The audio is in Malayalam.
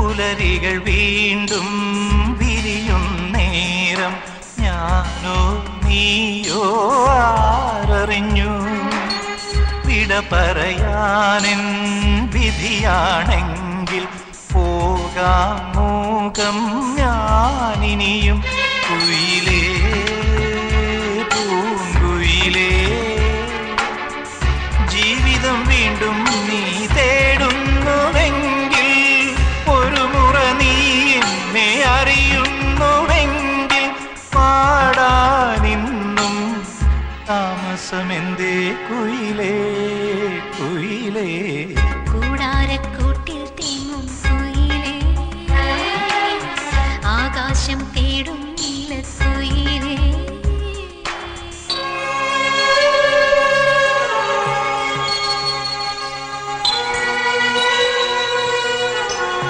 പുലരികൾ വീണ്ടും വിരിയും നേരം ഞാനോ നീയോ ആരറിഞ്ഞു. വിട പറയാനെൻ വിധിയാണെങ്കിൽ പോകാം മൂകം ഞാനിനിയും കുയിലേ താമസമെന്തേ കുയിലേ കുയിലേ.